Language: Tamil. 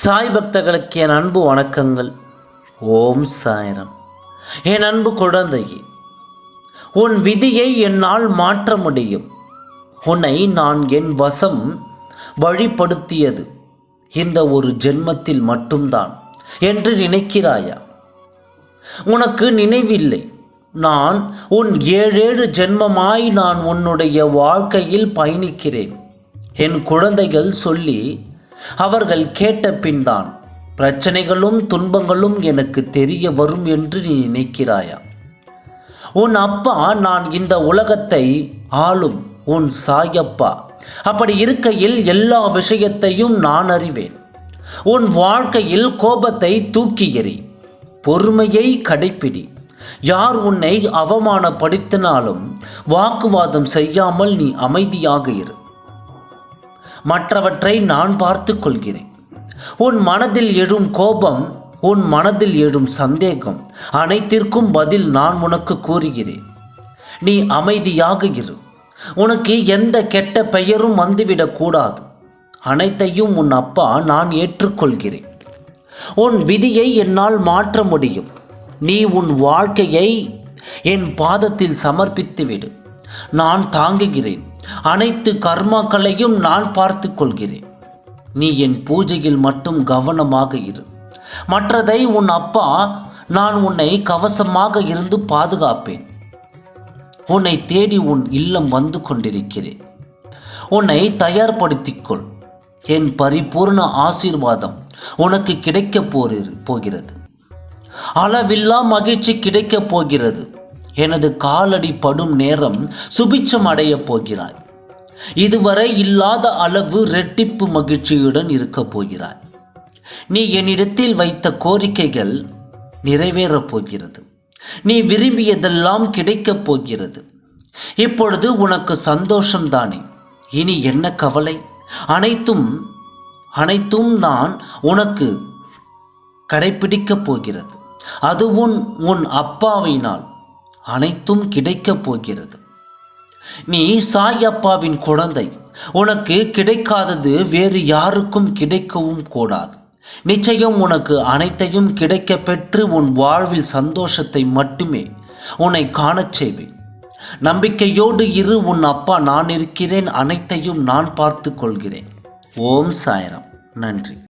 சாய் பக்தர்களுக்கு என் அன்பு வணக்கங்கள். ஓம் சாயரம். என் அன்பு குழந்தையே உன் விதியை என்னால் மாற்ற முடியும். உன்னை நான் என் வசம் வழிப்படுத்தியது இந்த ஒரு ஜென்மத்தில் மட்டும்தான் என்று நினைக்கிறாயா? உனக்கு நினைவில்லை. நான் உன் ஏழேழு ஜென்மமாய் நான் உன்னுடைய வாழ்க்கையில் பயணிக்கிறேன். என் குழந்தைகள் சொல்லி அவர்கள் கேட்ட பின்தான் பிரச்சனைகளும் துன்பங்களும் எனக்கு தெரிய வரும் என்று நீ நினைக்கிறாயா? உன் அப்பா நான் இந்த உலகத்தை ஆளும் உன் சாயப்பா. அப்படி இருக்கையில் எல்லா விஷயத்தையும் நான் அறிவேன். உன் வாழ்க்கையில் கோபத்தை தூக்கி எறி பொறுமையை கடைப்பிடி. யார் உன்னை அவமானப்படுத்தினாலும் வாக்குவாதம் செய்யாமல் நீ அமைதியாக இரு. மற்றவற்றை நான் பார்த்து கொள்கிறேன் உன் மனதில் எழும் கோபம் உன் மனதில் எழும் சந்தேகம் அனைத்திற்கும் பதில் நான் உனக்கு கூறுகிறேன். நீ அமைதியாக இரு. உனக்கு எந்த கெட்ட பெயரும் வந்துவிடக்கூடாது அனைத்தையும் உன் அப்பா நான் ஏற்றுக்கொள்கிறேன். உன் விதியை என்னால் மாற்ற முடியும். நீ உன் வாழ்க்கையை என் பாதத்தில் சமர்ப்பித்து விடு நான் தாங்குகிறேன். அனைத்து கர்மாக்களையும் நான் பார்த்து கொள்கிறேன். நீ என் பூஜையில் மட்டும் கவனமாக இரு. மற்றதை உன் அப்பா நான் உன்னை கவசமாக இருந்து பாதுகாப்பேன். உன்னை தேடி உன் இல்லம் வந்து கொண்டிருக்கிறேன். உன்னை தயார்படுத்திக்கொள் என் பரிபூர்ண ஆசீர்வாதம் உனக்கு கிடைக்கப் போகிறது போகிறது. அளவில்லா மகிழ்ச்சி கிடைக்கப் போகிறது. எனது காலடி படும் நேரம் சுபிச்சம் அடையப் போகிறாய். இதுவரை இல்லாத அளவு ரெட்டிப்பு மகிழ்ச்சியுடன் இருக்கப் போகிறாய். நீ என்னிடத்தில் வைத்த கோரிக்கைகள் நிறைவேறப் போகிறது. நீ விரும்பியதெல்லாம் கிடைக்கப் போகிறது. இப்பொழுது உனக்கு சந்தோஷம்தானே இனி என்ன கவலை? அனைத்தும் அனைத்தும் நான் உனக்கு கடைபிடிக்கப் போகிறது. அதுவும் உன் அப்பாவினால். அனைத்தும் கிடைக்கப் போகிறது. நீ சாயப்பாவின் குழந்தை. உனக்கு கிடைக்காதது வேறு யாருக்கும் கிடைக்கவும் கூடாது. நிச்சயம் உனக்கு அனைத்தையும் கிடைக்க பெற்று உன் வாழ்வில் சந்தோஷத்தை மட்டுமே உன்னை காணச் செய்வேன். நம்பிக்கையோடு இரு உன் அப்பா நான் இருக்கிறேன் அனைத்தையும் நான் பார்த்து கொள்கிறேன். ஓம் சாயரம். நன்றி.